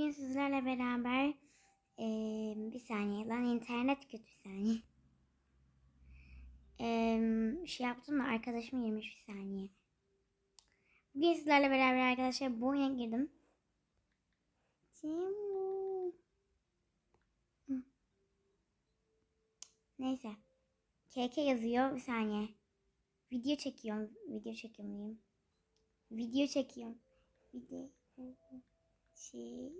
Bugün sizlerle beraber eee, bir saniye lan internet kötü bir saniye. Eee, şey yaptım da arkadaşım girmiş bir saniye. Bugün sizlerle beraber arkadaşlar bu oyuna girdim. Neyse. KK yazıyor bir saniye. Video çekiyorum. Video çekiyorum. Video çekiyorum. Video. Şey.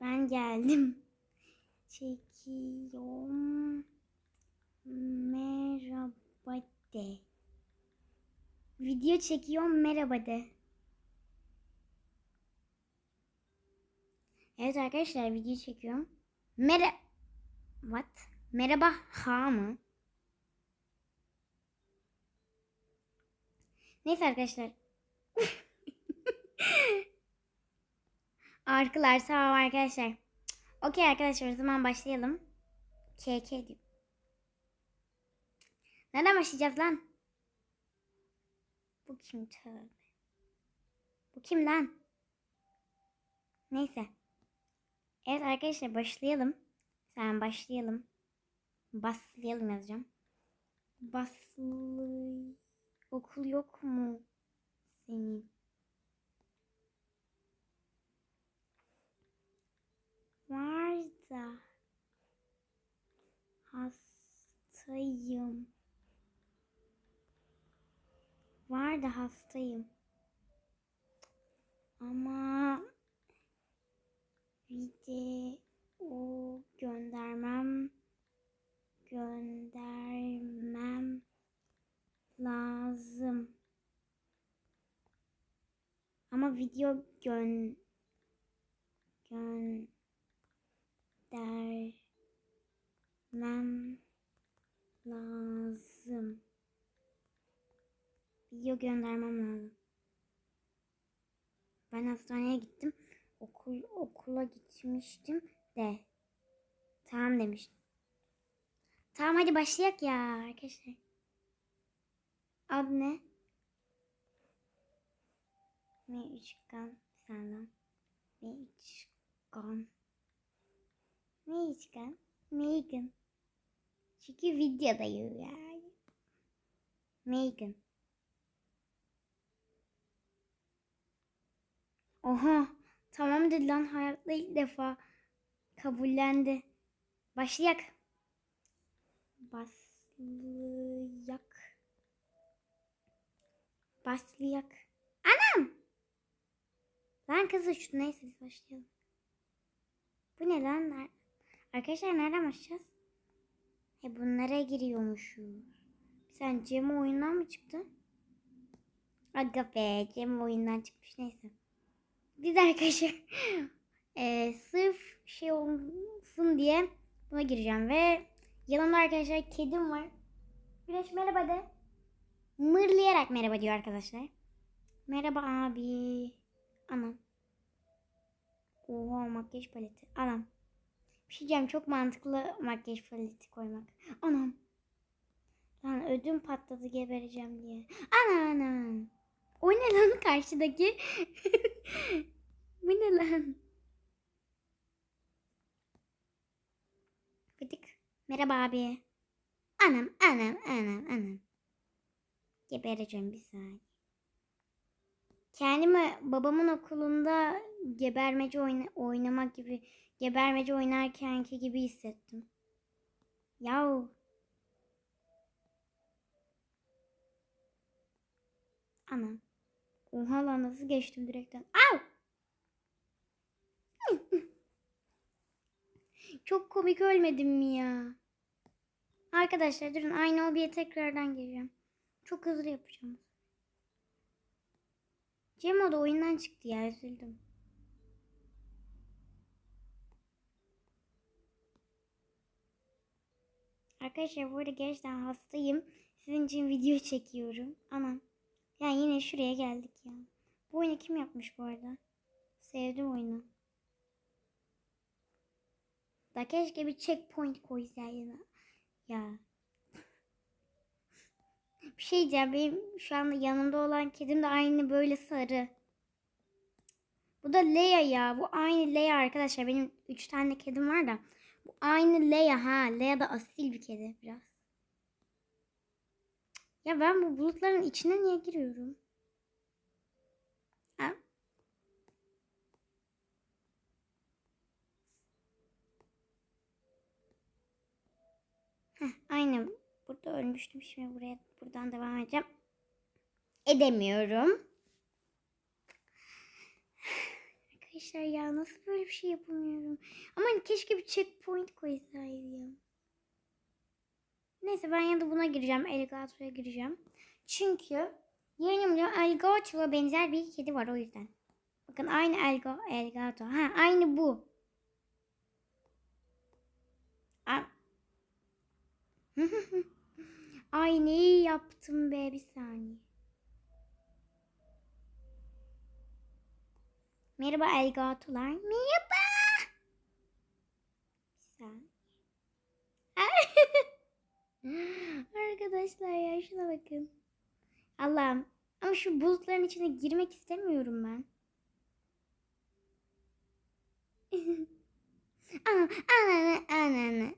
Ben geldim. Çekiyorum. Merhaba de. Video çekiyorum merhaba de. Evet arkadaşlar video çekiyorum. Mere... What? Merhaba ha mı? Neyse arkadaşlar. Arkılar tamam arkadaşlar. Okey arkadaşlar o zaman başlayalım. KK diyor. Nereden başlayacağız lan? Bu kim tövbe. Bu kim lan? Neyse. Evet arkadaşlar başlayalım. Sen başlayalım. Baslayalım yazacağım. Baslı... Okul yok mu senin? Var da hastayım. Var da hastayım. Ama video göndermem göndermem lazım. Ama video gön göndermem lazım. Video göndermem lazım. Ben hastaneye gittim. Okul okula gitmiştim de. Tamam demiştim. Tamam hadi başlayak ya arkadaşlar. Adı ne? Meğişkan senden. Meğişkan. Meğişkan. Megan. Çünkü videodayım yani. Megan. Oha. Tamam dedi lan hayatta ilk defa kabullendi. Başlayak. Başlayak. Başlayak. Anam! Lan kız uçtu. Neyse başlayalım. Bu ne lan? Arkadaşlar nereden başlayacağız? He bunlara giriyormuşuz. Sen Cem oyundan mı çıktın? Aga be Cem oyundan çıkmış neyse. Biz arkadaşlar eee, sırf şey olsun diye buna gireceğim ve yanımda arkadaşlar kedim var. Güneş merhaba de. Mırlayarak merhaba diyor arkadaşlar. Merhaba abi. Anam. Oha makyaj paleti. Anam. Bir şey diyeceğim çok mantıklı makyaj paleti koymak. Anam. Lan ödüm patladı gebereceğim diye. Anam anam. O ne lan karşıdaki? Bu ne lan? Gıdık. Merhaba abi. Anam anam anam anam. Gebereceğim bir saniye. Kendimi babamın okulunda gebermece oyna oynamak gibi gebermece oynarkenki gibi hissettim. Yahu. Anam. Oha lan nasıl geçtim direkten. Au! Çok komik ölmedim mi ya? Arkadaşlar durun aynı hobiye tekrardan gireceğim. Çok hızlı yapacağım. Cem o da oyundan çıktı ya üzüldüm. Arkadaşlar bu arada gerçekten hastayım. Sizin için video çekiyorum. Anam. Ya yine şuraya geldik ya. Bu oyunu kim yapmış bu arada? Sevdim oyunu. Da keşke bir checkpoint koysaydı. Ya. Bir şey diyeceğim. Benim şu anda yanımda olan kedim de aynı böyle sarı. Bu da Leia ya. Bu aynı Leia arkadaşlar. Benim 3 tane kedim var da. Bu aynı Leia ha. Leia da asil bir kedi biraz. Ya ben bu bulutların içine niye giriyorum? Ha? Heh, aynen. Burada ölmüştüm. Şimdi buraya buradan devam edeceğim. Edemiyorum. Arkadaşlar ya nasıl böyle bir şey yapamıyorum. Ama hani keşke bir checkpoint koysaydım. Neyse ben ya da buna gireceğim. Elgato'ya gireceğim. Çünkü yanımda Elgato'ya benzer bir kedi var o yüzden. Bakın aynı Elgo, Elgato. Ha aynı bu. Ay neyi yaptım be bir saniye. Merhaba Elgato'lar. Merhaba. Arkadaşlar ya şuna bakın. Allah'ım. Ama şu bulutların içine girmek istemiyorum ben. Ana, ana, ana, ana.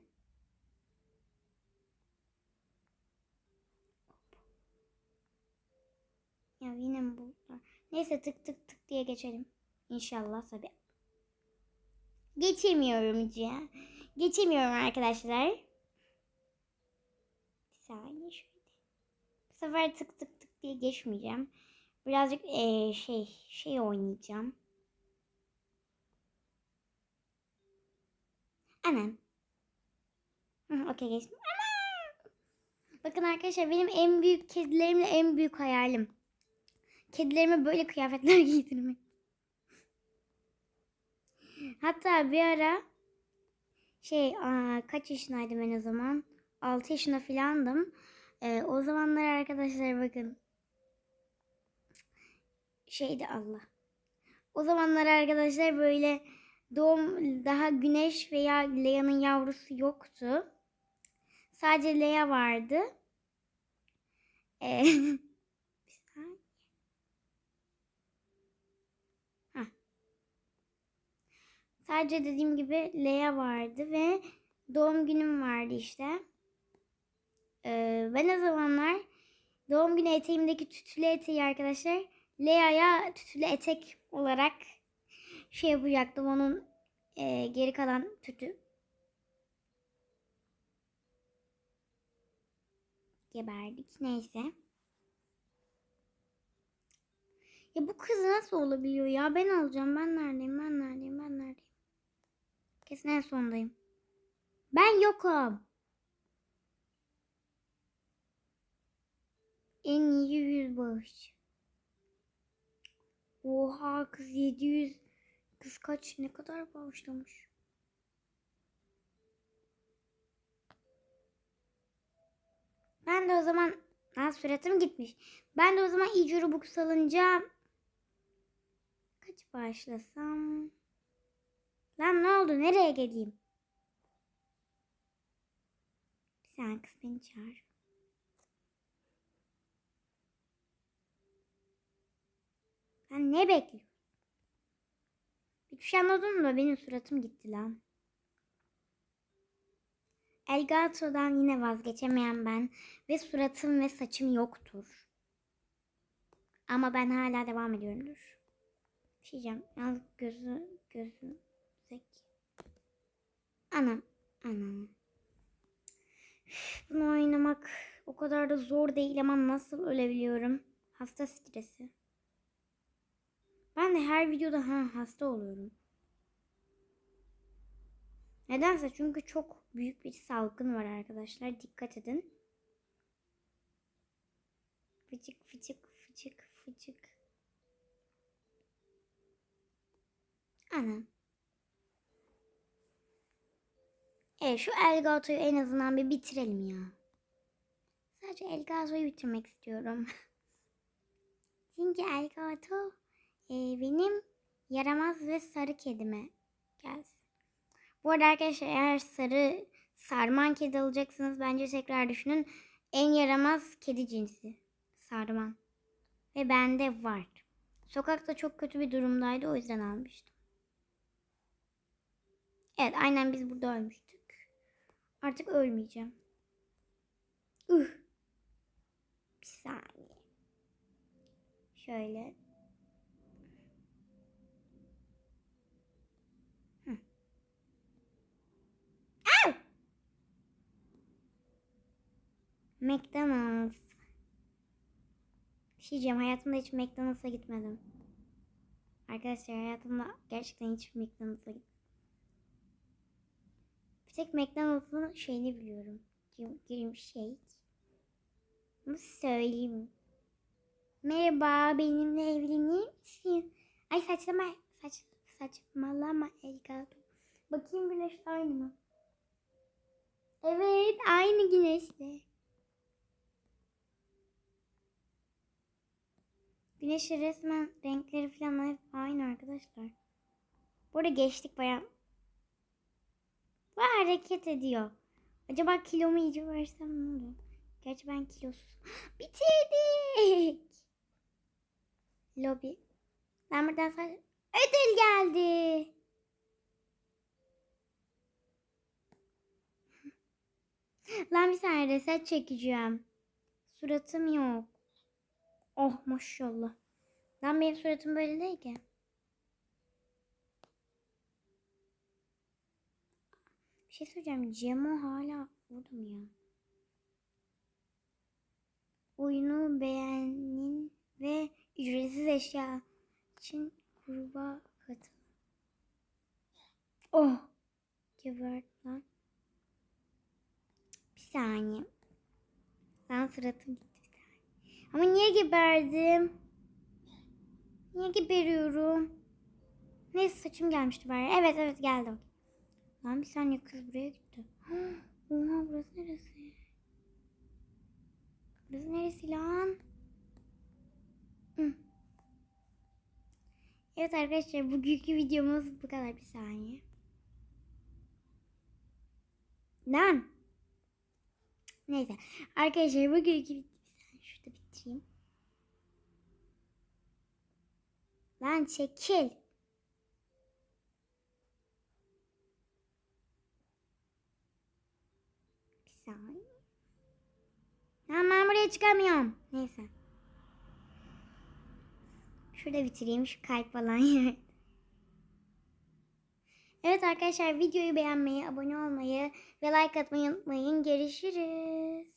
Ya yine mi bulutlar? Neyse tık tık tık diye geçelim. İnşallah tabii. Geçemiyorum ya. Geçemiyorum arkadaşlar. Bir saniye şöyle. Bu sefer tık tık tık diye geçmeyeceğim. Birazcık eee, şey şey oynayacağım. Anam. Okey geçtim. Anam. Bakın arkadaşlar benim en büyük kedilerimle en büyük hayalim. Kedilerime böyle kıyafetler giydirmek. Hatta bir ara şey kaç yaşındaydım ben o zaman? 6 yaşında filandım. Ee, o zamanlar arkadaşlar bakın. Şeydi Allah. O zamanlar arkadaşlar böyle doğum daha güneş veya Leia'nın yavrusu yoktu. Sadece Leia vardı. Ee, bir saniye. Hah. Sadece dediğim gibi Leia vardı ve doğum günüm vardı işte. Ee, ben o zamanlar doğum günü eteğimdeki tütülü eteği arkadaşlar Leia'ya tütülü etek olarak şey yapacaktım onun e, geri kalan tütü. Geberdik neyse. Ya bu kız nasıl olabiliyor ya? Ben alacağım. Ben neredeyim? Ben neredeyim? Ben neredeyim? Kesin en sondayım. Ben yokum. En iyi yüz bağış. Oha kız 700. Kız kaç ne kadar bağışlamış. Ben de o zaman ha süratim gitmiş. Ben de o zaman iyice Robux alınca kaç bağışlasam? Lan ne oldu? Nereye geleyim? Sen kız beni çağır. Ben ne bekliyorum? Bir şey anladın mı? Benim suratım gitti lan. Elgato'dan yine vazgeçemeyen ben ve suratım ve saçım yoktur. Ama ben hala devam ediyorumdur. Bir şey diyeceğim. Yalnız gözü, gözüm zeki. Anam, anam. Bunu oynamak o kadar da zor değil ama nasıl ölebiliyorum? Hasta stresi. Ben de her videoda ha, hasta oluyorum. Nedense çünkü çok büyük bir salgın var arkadaşlar. Dikkat edin. Fıcık fıcık fıcık fıcık. Ana. Evet şu Elgato'yu en azından bir bitirelim ya. Sadece Elgato'yu bitirmek istiyorum. Çünkü Elgato e, benim yaramaz ve sarı kedime gelsin. Bu arada arkadaşlar eğer sarı sarman kedi alacaksınız bence tekrar düşünün. En yaramaz kedi cinsi sarman. Ve bende var. Sokakta çok kötü bir durumdaydı o yüzden almıştım. Evet aynen biz burada ölmüştük. Artık ölmeyeceğim. Üh. Bir saniye. Şöyle. Hı. McDonald's. Bir şey diyeceğim. Hayatımda hiç McDonald's'a gitmedim. Arkadaşlar hayatımda gerçekten hiç McDonald's'a gitmedim. Tek McDonald's'ın şeyini biliyorum. Girim şey. Ama söyleyeyim. Merhaba benimle evlenir misin? Ay saçlama. Saç, saçmalama Elgato. Bakayım güneş aynı mı? Evet aynı güneşle. Güneşi resmen renkleri falan hep aynı arkadaşlar. Burada geçtik bayağı. Bu hareket ediyor. Acaba kilomu iyice versem ne olur? Gerçi ben kilosuz. Bitirdik. Lobi. Ben buradan sadece... Ödül geldi. Lan bir saniye reset çekeceğim. Suratım yok. Oh maşallah. Lan benim suratım böyle değil ki. Bir şey söyleyeceğim. Cemo hala burada mı ya? Oyunu beğenin ve ücretsiz eşya için gruba katıl. Oh! Gebert lan. Bir saniye. Lan suratım gitti bir saniye. Ama niye geberdim? Niye geberiyorum? Neyse saçım gelmişti bari. Evet evet geldim. Lan bir saniye kız buraya gitti. Oha burası neresi? Burası neresi lan? Hı. Evet arkadaşlar bugünkü videomuz bu kadar bir saniye. Lan. Neyse arkadaşlar bugünkü video bir saniye şurada bitireyim. Lan çekil. Bir saniye. Lan ben buraya çıkamıyorum. Neyse. Şurada bitireyim şu kalp falan yer. Evet arkadaşlar videoyu beğenmeyi, abone olmayı ve like atmayı unutmayın. Görüşürüz.